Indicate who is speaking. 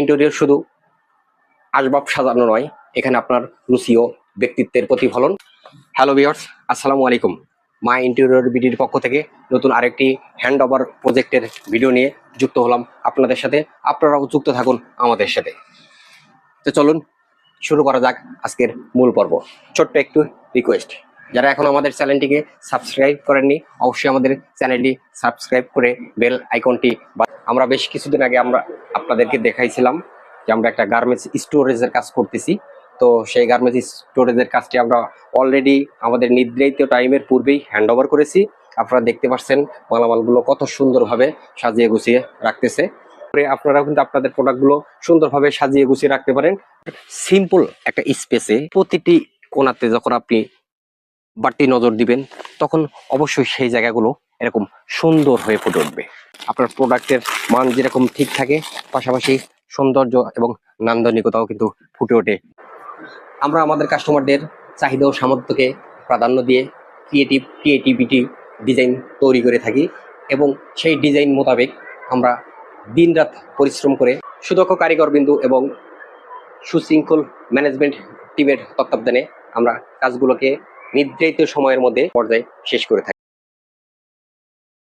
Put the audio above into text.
Speaker 1: Interior শুধু আসবাব সাজানো নয়, এখানে আপনার রুচি ও ব্যক্তিত্বের প্রতিফলন। হ্যালো ভিওর্স আসসালামু আলাইকুম। মা ইন্টেরিয়র বিডির পক্ষ থেকে নতুন আরেকটি হ্যান্ড ওভার প্রজেক্টের ভিডিও নিয়ে যুক্ত হলাম আপনাদের সাথে। আপনারাও যুক্ত থাকুন আমাদের সাথে। তো চলুন, শুরু করা যাক আজকের মূল পর্ব। ছোট্ট একটু রিকোয়েস্ট যারা এখন আমাদের চ্যানেলটিকে সাবস্ক্রাইব করেননি, অবশ্যই আমাদের চ্যানেলটি সাবস্ক্রাইব করে বেল আইকনটি আমরা বেশ কিছুদিন আগে আমরা আপনাদেরকে দেখাইছিলাম যে আমরা একটা গার্মেন্টস স্টোরেজের কাজ করতেছি। তো সেই গার্মেন্টস স্টোরেজের কাজটি আমরা অলরেডি আমাদের নির্ধারিত টাইমের পূর্বেই হ্যান্ড ওভার করেছি। আপনারা দেখতে পাচ্ছেন মালামালগুলো কত সুন্দরভাবে সাজিয়ে গুছিয়ে রাখতেছে। পরে আপনারা কিন্তু আপনাদের প্রোডাক্টগুলো সুন্দরভাবে সাজিয়ে গুছিয়ে রাখতে পারেন। সিম্পল একটা স্পেসে প্রতিটি কোণাতে যখন আপনি বাড়তি নজর দিবেন, তখন অবশ্যই সেই জায়গাগুলো এরকম সুন্দর হয়ে ফুটে উঠবে। আপনার প্রোডাক্টের মান যেরকম ঠিক থাকে, পাশাপাশি সৌন্দর্য এবং নান্দনিকতাও কিন্তু ফুটে ওঠে। আমরা আমাদের কাস্টমারদের চাহিদা ও সামর্থ্যকে প্রাধান্য দিয়ে ক্রিয়েটিভ, ক্রিয়েটিভিটি ডিজাইন তৈরি করে থাকি এবং সেই ডিজাইন মোতাবেক আমরা দিনরাত পরিশ্রম করে সুদক্ষ কারিগর বিন্দু এবং সুশৃঙ্খল ম্যানেজমেন্ট টিমের তত্ত্বাবধানে আমরা কাজগুলোকে নির্ধারিত সময়ের মধ্যে পর্যায়ে শেষ করে থাকি।